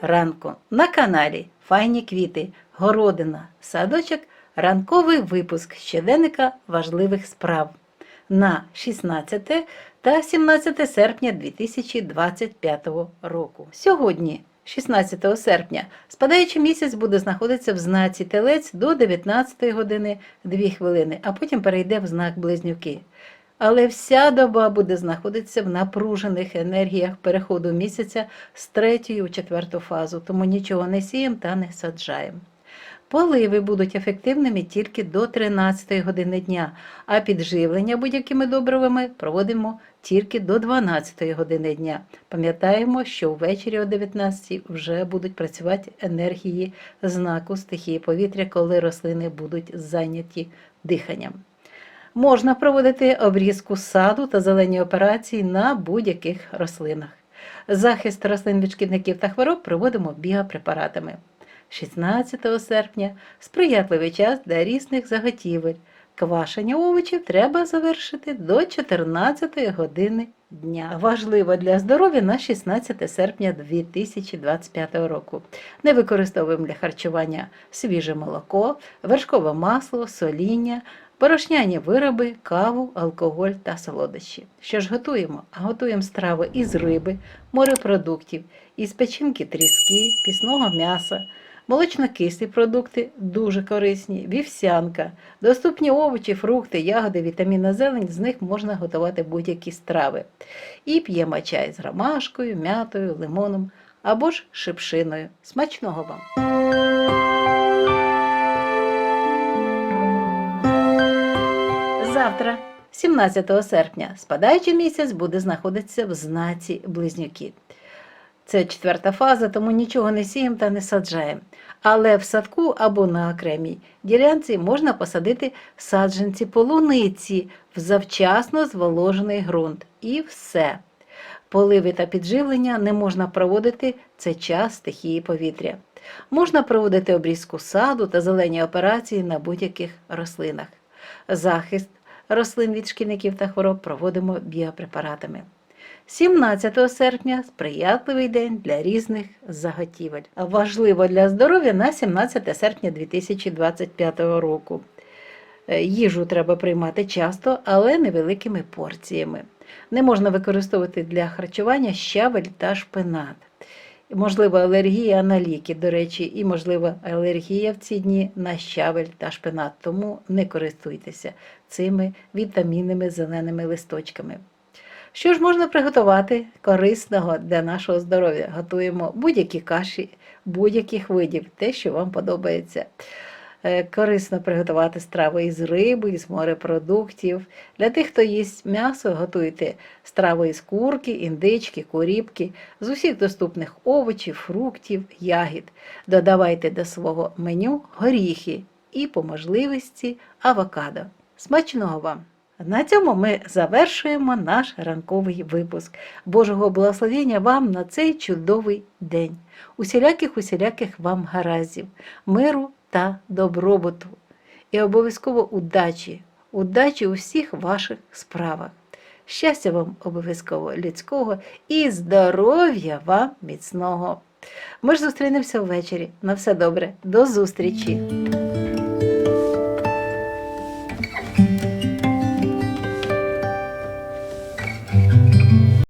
ранку на каналі Файні квіти, городина, садочок, ранковий випуск щоденника важливих справ на 16 та 17 серпня 2025 року. Сьогодні, 16 серпня, спадаючий місяць буде знаходитися в знаці Телець до 19 години 2 хвилини, а потім перейде в знак Близнюки. Але вся доба буде знаходитися в напружених енергіях переходу місяця з третьої у четверту фазу, тому нічого не сіємо та не саджаємо. Поливи будуть ефективними тільки до 13 години дня, а підживлення будь-якими добривами проводимо тільки до 12 години дня. Пам'ятаємо, що ввечері о 19 вже будуть працювати енергії знаку стихії повітря, коли рослини будуть зайняті диханням. Можна проводити обрізку саду та зелені операції на будь-яких рослинах. Захист рослин від шкідників та хвороб проводимо біопрепаратами. 16 серпня сприятливий час для різних заготівель. Квашення овочів треба завершити до 14 години дня. Важливо для здоров'я на 16 серпня 2025 року. Не використовуємо для харчування свіже молоко, вершкове масло, соління, Порошняні вироби, каву, алкоголь та солодощі. Що ж готуємо? А готуємо страви із риби, морепродуктів, із печінки тріски, пісного м'яса, молочнокислі продукти дуже корисні, вівсянка, доступні овочі, фрукти, ягоди, вітамінна зелень, з них можна готувати будь-які страви. І п'ємо чай з ромашкою, м'ятою, лимоном або ж шипшиною. Смачного вам! Завтра, 17 серпня, спадаючий місяць буде знаходитися в знаці близнюки. Це четверта фаза, тому нічого не сіємо та не саджаємо. Але в садку або на окремій ділянці можна посадити саджанці полуниці в завчасно зволожений ґрунт. І все. Поливи та підживлення не можна проводити це час стихії повітря. Можна проводити обрізку саду та зелені операції на будь-яких рослинах. Захист рослин від шкідників та хвороб проводимо біопрепаратами. 17 серпня сприятливий день для різних заготівель. Важливо для здоров'я на 17 серпня 2025 року. Е, Їжу треба приймати часто, але невеликими порціями. Не можна використовувати для харчування щавель та шпинат. Можлива алергія на ліки, до речі, і можлива алергія в ці дні на щавель та шпинат, тому не користуйтеся цими вітамінними зеленими листочками. Що ж можна приготувати корисного для нашого здоров'я? Готуємо будь-які каші, будь-яких видів, те, що вам подобається. Е, Корисно приготувати страви із риби, із морепродуктів. Для тих, хто їсть м'ясо, готуйте страви із курки, індички, куріпки, з усіх доступних овочів, фруктів, ягід. Додавайте до свого меню горіхи і, по можливості, авокадо. Смачного вам! На цьому ми завершуємо наш ранковий випуск. Божого благословення вам на цей чудовий день. Усіляких усіляких вам гараздів, миру та добробуту. І обов'язково удачі, удачі у всіх ваших справах. Щастя вам обов'язково людського і здоров'я вам міцного. Ми ж зустрінемося ввечері. На все добре, до зустрічі!